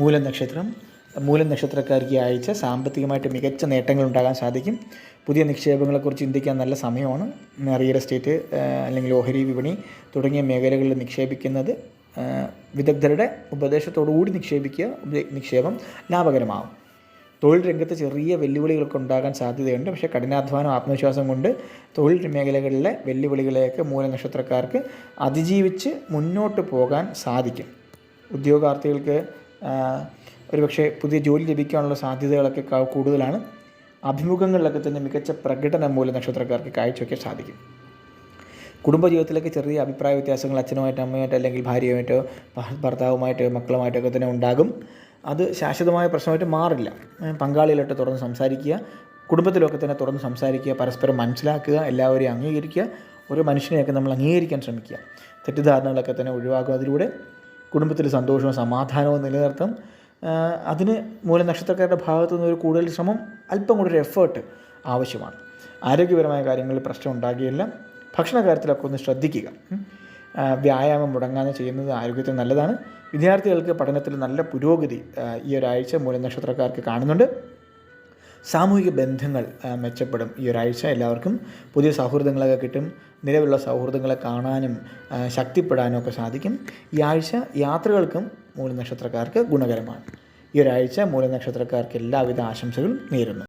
മൂലം നക്ഷത്രം മൂലം നക്ഷത്രക്കാർക്ക് ഈ ആഴ്ച സാമ്പത്തികമായിട്ട് മികച്ച നേട്ടങ്ങൾ ഉണ്ടാകാൻ സാധിക്കും. പുതിയ നിക്ഷേപങ്ങളെക്കുറിച്ച് ചിന്തിക്കാൻ നല്ല സമയമാണ്. റിയൽ എസ്റ്റേറ്റ് അല്ലെങ്കിൽ ഓഹരി വിപണി തുടങ്ങിയ മേഖലകളിൽ നിക്ഷേപിക്കുന്നത് വിദഗ്ധരുടെ ഉപദേശത്തോടുകൂടി നിക്ഷേപിക്കുക നിക്ഷേപം ലാഭകരമാകും തൊഴിൽ രംഗത്ത് ചെറിയ വെല്ലുവിളികളൊക്കെ ഉണ്ടാകാൻ സാധ്യതയുണ്ട്. പക്ഷേ കഠിനാധ്വാനം ആത്മവിശ്വാസം കൊണ്ട് തൊഴിൽ മേഖലകളിലെ വെല്ലുവിളികളെയൊക്കെ മൂലനക്ഷത്രക്കാർക്ക് അതിജീവിച്ച് മുന്നോട്ട് പോകാൻ സാധിക്കും. ഉദ്യോഗാർത്ഥികൾക്ക് ഒരുപക്ഷെ പുതിയ ജോലി ലഭിക്കാനുള്ള സാധ്യതകളൊക്കെ കൂടുതലാണ്. അഭിമുഖങ്ങളിലൊക്കെ തന്നെ മികച്ച പ്രകടനം മൂലം നക്ഷത്രക്കാർക്ക് കാഴ്ചവയ്ക്കാൻ സാധിക്കും. കുടുംബജീവിതത്തിലൊക്കെ ചെറിയ അഭിപ്രായ വ്യത്യാസങ്ങൾ അച്ഛനുമായിട്ട് അമ്മയുമായിട്ട് അല്ലെങ്കിൽ ഭാര്യയുമായിട്ടോ ഭർത്താവുമായിട്ടോ മക്കളുമായിട്ടൊക്കെ തന്നെ ഉണ്ടാകും. അത് ശാശ്വതമായ പ്രശ്നമായിട്ട് മാറില്ല. ഏ, പങ്കാളികളായിട്ട് തുറന്ന് സംസാരിക്കുക കുടുംബത്തിലൊക്കെ തന്നെ തുറന്ന് സംസാരിക്കുക പരസ്പരം മനസ്സിലാക്കുക എല്ലാവരെയും അംഗീകരിക്കുക ഓരോ മനുഷ്യനെയൊക്കെ നമ്മൾ അംഗീകരിക്കാൻ ശ്രമിക്കുക. തെറ്റിദ്ധാരണകളൊക്കെ തന്നെ ഒഴിവാക്കുക അതിലൂടെ. കുടുംബത്തിൽ സന്തോഷവും സമാധാനവും നിലനിർത്തും. അതിന് മൂലനക്ഷത്രക്കാരുടെ ഭാഗത്തു നിന്ന് ഒരു കൂടുതൽ ശ്രമം അല്പം കൂടി ഒരു എഫേർട്ട് ആവശ്യമാണ്. ആരോഗ്യപരമായ കാര്യങ്ങളിൽ പ്രശ്നം ഉണ്ടാകുകയില്ല. ഭക്ഷണ കാര്യത്തിലൊക്കെ ഒന്ന് ശ്രദ്ധിക്കുക. വ്യായാമം മുടങ്ങാതെ ചെയ്യുന്നത് ആരോഗ്യത്തിന് നല്ലതാണ്. വിദ്യാർത്ഥികൾക്ക് പഠനത്തിൽ നല്ല പുരോഗതി ഈ ഒരാഴ്ച മൂലനക്ഷത്രക്കാർക്ക് കാണുന്നുണ്ട്. സാമൂഹിക ബന്ധങ്ങൾ മെച്ചപ്പെടും. ഈ ഒരാഴ്ച എല്ലാവർക്കും പുതിയ സൗഹൃദങ്ങളൊക്കെ കിട്ടും. നിലവിലുള്ള സൗഹൃദങ്ങളെ കാണാനും ശക്തിപ്പെടാനും ഒക്കെ സാധിക്കും. ഈ ആഴ്ച യാത്രകൾക്കും മൂലനക്ഷത്രക്കാർക്ക് ഗുണകരമാണ്. ഈ ഒരാഴ്ച മൂലനക്ഷത്രക്കാർക്ക് എല്ലാവിധ ആശംസകളും നേരുന്നു.